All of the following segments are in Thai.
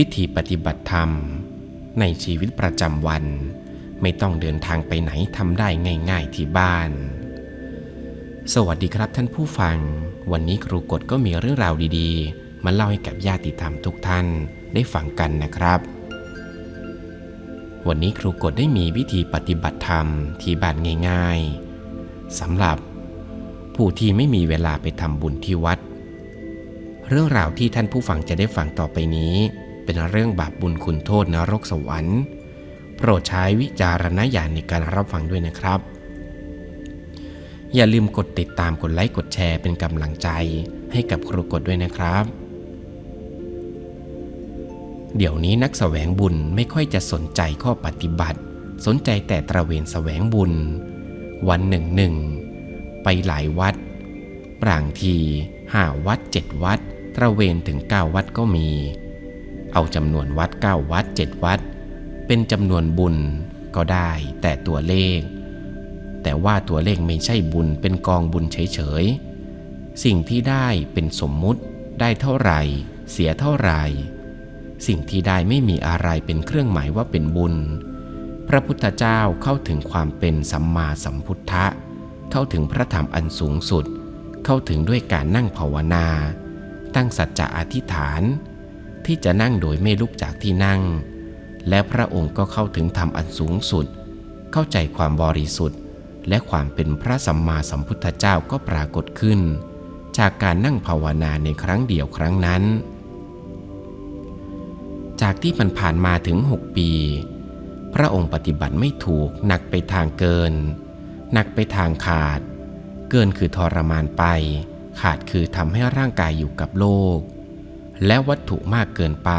วิธีปฏิบัติธรรม ในชีวิตประจำวัน ไม่ต้องเดินทางไปไหนทำได้ง่ายๆที่บ้าน สวัสดีครับท่านผู้ฟัง วันนี้ครูกฎก็มีเรื่องราวดีๆ มาเล่าให้กับญาติธรรมทุกท่านได้ฟังกันนะครับ วันนี้ครูกฎได้มีวิธีปฏิบัติธรรมที่บ้านง่ายๆสำหรับผู้ที่ไม่มีเวลาไปทำบุญที่วัด เรื่องราวที่ท่านผู้ฟังจะได้ฟังต่อไปนี้ เป็นเรื่องบาปบุญคุณโทษนรกสวรรค์ โปรดใช้วิจารณญาณในการรับฟังด้วยนะครับ อย่าลืมกดติดตามกดไลค์กดแชร์เป็นกำลังใจให้กับครูกดด้วยนะครับ เดี๋ยวนี้นักแสวงบุญไม่ค่อยจะสนใจข้อปฏิบัติ สนใจแต่ตระเวนแสวงบุญ วันหนึ่งหนึ่งไปหลายวัดบางทีห้าวัดเจ็ดวัด ตระเวนถึงเก้าวัดก็มี เอาจำนวนวัดเก้าวัดเจ็ดวัด เป็นจำนวนบุญก็ได้แต่ตัวเลข แต่ว่าตัวเลขไม่ใช่บุญเป็นกองบุญเฉยๆ สิ่งที่ได้เป็นสมมุติได้เท่าไหร่ เสียเท่าไหร่ สิ่งที่ได้ไม่มีอะไรเป็นเครื่องหมายว่าเป็นบุญ พระพุทธเจ้าเข้าถึงความเป็นสัมมาสัมพุทธะ เข้าถึงพระธรรมอันสูงสุด เข้าถึงด้วยการนั่งภาวนา ตั้งสัจจะอธิษฐาน ที่จะนั่งโดยไม่ลุกจากที่นั่ง และพระองค์ก็เข้าถึงธรรมอันสูงสุด เข้าใจความบริสุทธิ์ และความเป็นพระสัมมาสัมพุทธเจ้าก็ปรากฏขึ้น จากการนั่งภาวนาในครั้งเดียวครั้งนั้น จากที่มันผ่านมาถึงหกปี พระองค์ปฏิบัติไม่ถูกหนักไปทางเกิน หนักไปทางขาด เกินคือทรมานไป ขาดคือทำให้ร่างกายอยู่กับโลก และวัตถุมากเกินไป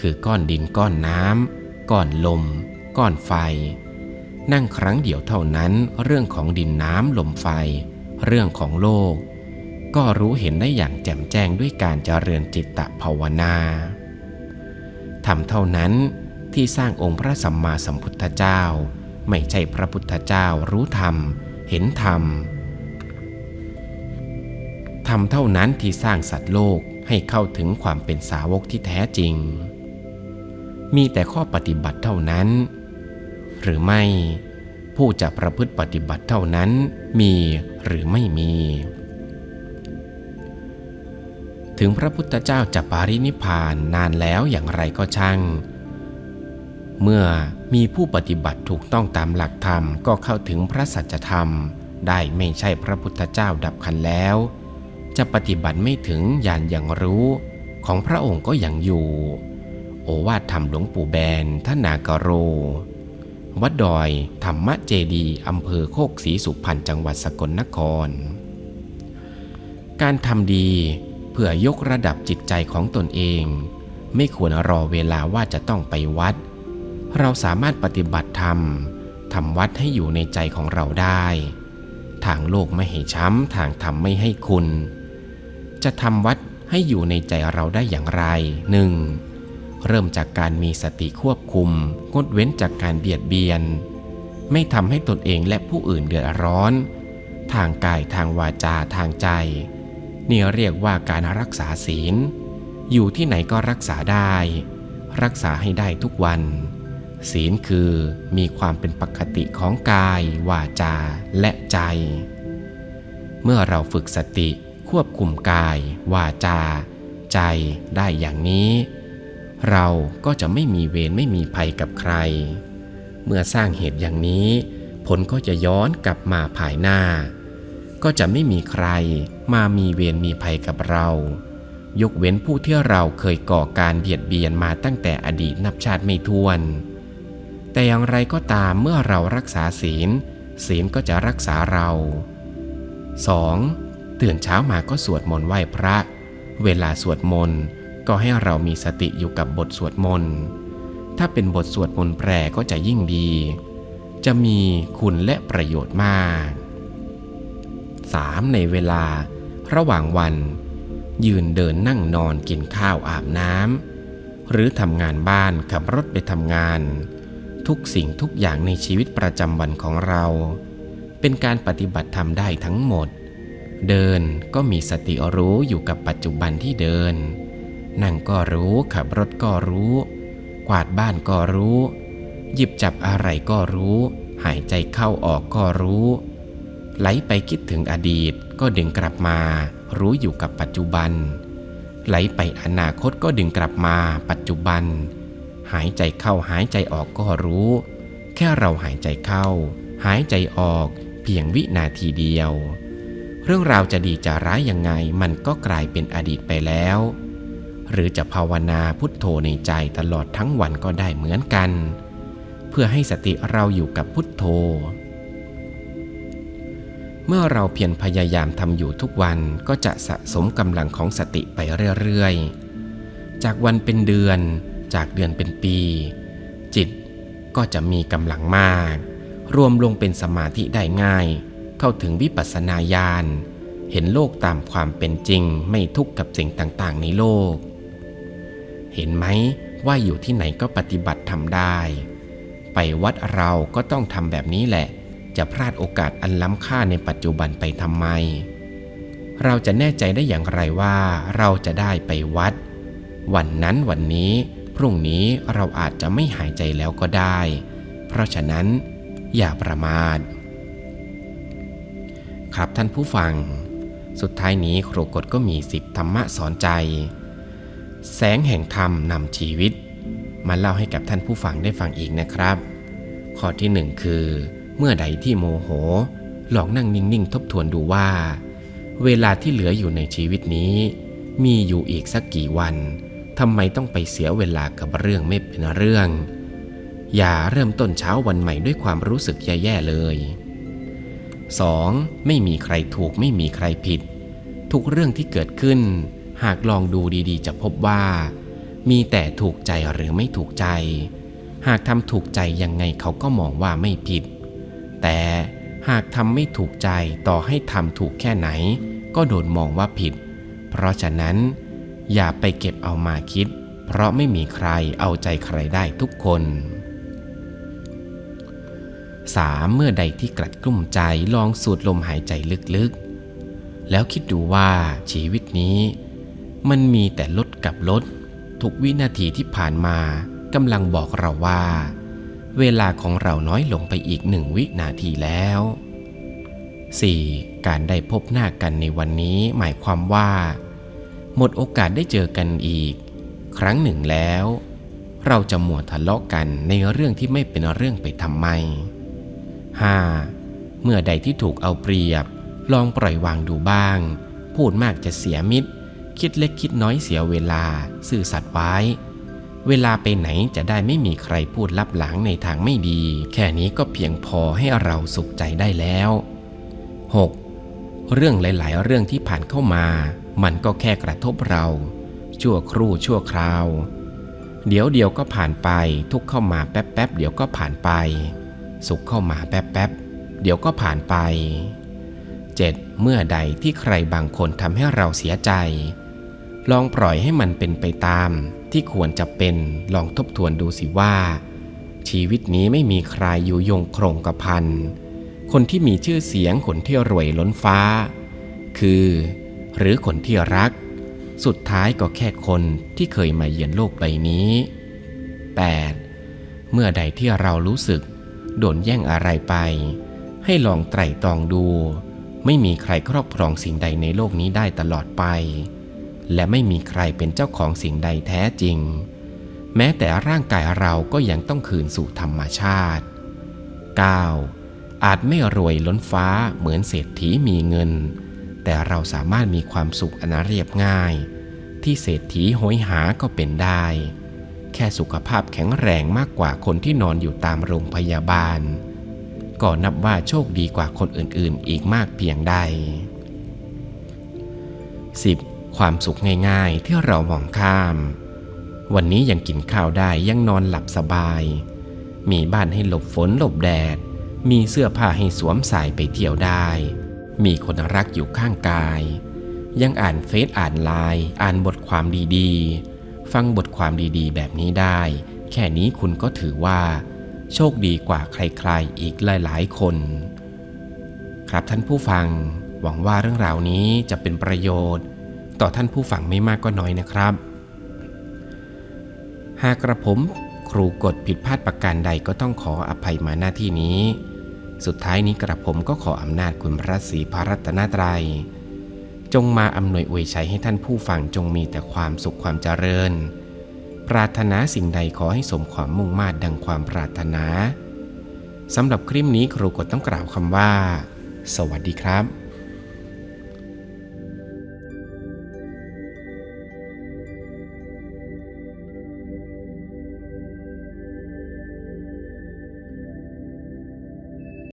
คือก้อนดินก้อนน้ำก้อนลม ก้อนไฟ นั่งครั้งเดียวเท่านั้นเรื่องของดินน้ำลมไฟ เรื่องของโลก ก็รู้เห็นได้อย่างแจ่มแจ้งด้วยการเจริญจิตตภาวนาทำเท่านั้นที่สร้างองค์พระสัมมาสัมพุทธเจ้า ไม่ใช่พระพุทธเจ้ารู้ธรรม เห็นธรรมทำเท่านั้นที่สร้างสัตว์โลก ให้เข้าถึงความเป็นสาวกที่แท้จริง มีแต่ข้อปฏิบัติเท่านั้น หรือไม่ผู้จะประพฤติปฏิบัติเท่านั้นมีหรือไม่มี ถึงพระพุทธเจ้าจะปารินิพพานนานแล้วอย่างไรก็ช่าง เมื่อมีผู้ปฏิบัติถูกต้องตามหลักธรรมก็เข้าถึงพระสัจธรรม ได้ไม่ใช่พระพุทธเจ้าดับขันแล้ว จะปฏิบัติไม่ถึงญาณอย่างรู้ของพระองค์ก็ยังอยู่ โอวาทธรรมหลวงปู่แบนท่านนากโร วัดดอยธรรมะเจดีอำเภอโคกศรีสุพรรณจังหวัดสกลนคร การทำดีเพื่อยกระดับจิตใจของตนเอง ไม่ควรรอเวลาว่าจะต้องไปวัด เราสามารถปฏิบัติธรรมทำวัดให้อยู่ในใจของเราได้ ทางโลกไม่ให้ช้ำ ทางธรรมไม่ให้คุณ จะทำวัดให้อยู่ในใจเราได้อย่างไรหนึ่งเริ่มจากการมีสติควบคุม งดเว้นจากการเบียดเบียน ไม่ทำให้ตนเองและผู้อื่นเดือดร้อน ทางกายทางวาจาทางใจ นี่เรียกว่าการรักษาศีล อยู่ที่ไหนก็รักษาได้ รักษาให้ได้ทุกวัน ศีลคือมีความเป็นปกติของกาย วาจาและใจ เมื่อเราฝึกสติ ควบคุมกาย วาจา ใจได้อย่างนี้ เราก็จะไม่มีเวรไม่มีภัยกับใคร เมื่อสร้างเหตุอย่างนี้ ผลก็จะย้อนกลับมาภายหน้า ก็จะไม่มีใครมามีเวรมีภัยกับเรา ยกเว้นผู้ที่เราเคยก่อการเบียดเบียนมาตั้งแต่อดีตนับชาติไม่ถ้วน แต่อย่างไรก็ตามเมื่อเรารักษาศีล ศีลก็จะรักษาเรา 2. ตื่นเช้ามาก็สวดมนต์ไหว้พระ เวลาสวดมนต์ก็ให้เรามีสติอยู่กับบทสวดมนต์ ถ้าเป็นบทสวดมนต์แปรก็จะยิ่งดี จะมีคุณและประโยชน์มาก 3. ในเวลา ระหว่างวัน ยืนเดินนั่งนอนกินข้าวอาบน้ำหรือทำงานบ้านขับรถไปทำงาน ทุกสิ่งทุกอย่างในชีวิตประจำวันของเรา เป็นการปฏิบัติธรรมได้ทั้งหมด เดินก็มีสติรู้อยู่กับปัจจุบันที่เดิน นั่งก็รู้ขับรถก็รู้ กวาดบ้านก็รู้ หยิบจับอะไรก็รู้ หายใจเข้าออกก็รู้ ไหลไปคิดถึงอดีตก็ดึงกลับมา รู้อยู่กับปัจจุบัน ไหลไปอนาคตก็ดึงกลับมาปัจจุบัน หายใจเข้าหายใจออกก็รู้ แค่เราหายใจเข้า หายใจออกเพียงวินาทีเดียว เรื่องราวจะดีจะร้ายยังไงมันก็กลายเป็นอดีตไปแล้ว หรือจะภาวนาพุทโธในใจตลอดทั้งวันก็ได้เหมือนกัน เพื่อให้สติเราอยู่กับพุทโธ เมื่อเราเพียรพยายามทำอยู่ทุกวันก็จะสะสมกำลังของสติไปเรื่อยๆ จากวันเป็นเดือน จากเดือนเป็นปี จิตก็จะมีกำลังมาก รวมลงเป็นสมาธิได้ง่าย เข้าถึงวิปัสสนาญาณ เห็นโลกตามความเป็นจริงไม่ทุกข์กับสิ่งต่างๆ ในโลก เห็นไหมว่าอยู่ที่ไหนก็ปฏิบัติทำได้ ไปวัดเราก็ต้องทำแบบนี้แหละ จะพลาดโอกาสอันล้ำค่าในปัจจุบันไปทำไม เราจะแน่ใจได้อย่างไรว่าเราจะได้ไปวัด วันนั้นวันนี้ พรุ่งนี้เราอาจจะไม่หายใจแล้วก็ได้ เพราะฉะนั้นอย่าประมาท ครับท่านผู้ฟัง สุดท้ายนี้ครูกฎก็มีสิบธรรมะสอนใจ แสงแห่งธรรมนำชีวิต มาเล่าให้กับท่านผู้ฟังได้ฟังอีกนะครับ ข้อที่หนึ่งคือ เมื่อใดที่โมโห ลองนั่งนิ่งๆทบทวนดูว่า เวลาที่เหลืออยู่ในชีวิตนี้ มีอยู่อีกสักกี่วันทำไมต้องไปเสียเวลากับเรื่องไม่เป็นเรื่อง อย่าเริ่มต้นเช้าวันใหม่ด้วยความรู้สึกแย่ๆเลย 2. ไม่มีใครถูกไม่มีใครผิด ทุกเรื่องที่เกิดขึ้น หากลองดูดีๆ จะพบว่า มีแต่ถูกใจหรือไม่ถูกใจ หากทำถูกใจยังไงเขาก็มองว่าไม่ผิด แต่หากทำไม่ถูกใจต่อให้ทำถูกแค่ไหน ก็โดนมองว่าผิด เพราะฉะนั้น อย่าไปเก็บเอามาคิด เพราะไม่มีใครเอาใจใครได้ทุกคน 3. เมื่อใดที่กลัดกลุ้มใจลองสูดลมหายใจลึกๆ แล้วคิดดูว่าชีวิตนี้ มันมีแต่ลดกับลด ทุกวินาทีที่ผ่านมากำลังบอกเราว่า เวลาของเราน้อยลงไปอีกหนึ่งวินาทีแล้ว 4. การได้พบหน้ากันในวันนี้หมายความว่า หมดโอกาสได้เจอกันอีก ครั้งหนึ่งแล้ว เราจะมัวทะเลาะกันในเรื่องที่ไม่เป็นเรื่องไปทำไม 5. เมื่อใดที่ถูกเอาเปรียบ ลองปล่อยวางดูบ้าง พูดมากจะเสียมิตร คิดเล็กคิดน้อยเสียเวลาสื่อสัตว์ไว้ เวลาไปไหนจะได้ไม่มีใครพูดลับหลังในทางไม่ดี แค่นี้ก็เพียงพอให้เราสุขใจได้แล้ว 6. เรื่องหลาย ๆ เรื่องที่ผ่านเข้ามา มันก็แค่กระทบเรา ชั่วครู่ชั่วคราว เดี๋ยวเดียวก็ผ่านไป ทุกเข้ามาแป๊บๆเดี๋ยวก็ผ่านไป สุขเข้ามาแป๊บๆ เดี๋ยวก็ผ่านไป 7. เมื่อใดที่ใครบางคนทำให้เราเสียใจ ลองปล่อยให้มันเป็นไปตาม ที่ควรจะเป็นลองทบทวนดูสิว่า ชีวิตนี้ไม่มีใครอยู่ยงครงกระพัน คนที่มีชื่อเสียงคนที่รวยล้นฟ้า คือ หรือคนที่รัก สุดท้ายก็แค่คนที่เคยมาเยือนโลกใบนี้ 8. เมื่อใดที่เรารู้สึก โดนแย่งอะไรไป ให้ลองไตร่ตรองดู ไม่มีใครครอบครองสิ่งใดในโลกนี้ได้ตลอดไป และไม่มีใครเป็นเจ้าของสิ่งใดแท้จริง แม้แต่ร่างกายเราก็ยังต้องคืนสู่ธรรมชาติ 9. อาจไม่รวยล้นฟ้าเหมือนเศรษฐีมีเงิน แต่เราสามารถมีความสุขอันเรียบง่าย ที่เศรษฐีโหยหาก็เป็นได้ แค่สุขภาพแข็งแรงมากกว่าคนที่นอนอยู่ตามโรงพยาบาล ก็นับว่าโชคดีกว่าคนอื่นๆ อีกมากเพียงใด 10. ความสุขง่ายๆที่เรามองข้าม วันนี้ยังกินข้าวได้ยังนอนหลับสบาย มีบ้านให้หลบฝนหลบแดด มีเสื้อผ้าให้สวมใส่ไปเที่ยวได้ มีคนรักอยู่ข้างกาย ยังอ่านเฟซอ่านไลน์อ่านบทความดีๆ ฟังบทความดีๆ แบบนี้ได้ แค่นี้คุณก็ถือว่า โชคดีกว่าใครๆ อีกหลายๆ คน ครับท่านผู้ฟัง หวังว่าเรื่องราวนี้จะเป็นประโยชน์ ต่อท่านผู้ฟังไม่มากก็น้อยนะครับ หากกระผมครูกดผิดพลาดประการใดก็ต้องขออภัยมาหน้าที่นี้ สุดท้ายนี้กระผมก็ขออำนาจคุณพระศรีพระรัตนตรัย จงมาอำนวยอวยชัยให้ท่านผู้ฟังจงมีแต่ความสุขความเจริญ ปรารถนาสิ่งใดขอให้สมความมุ่งมา่ดังความปรารถนาสำหรับคลิปนี้ครูกดต้องกล่าวคำว่า สวัสดีครับ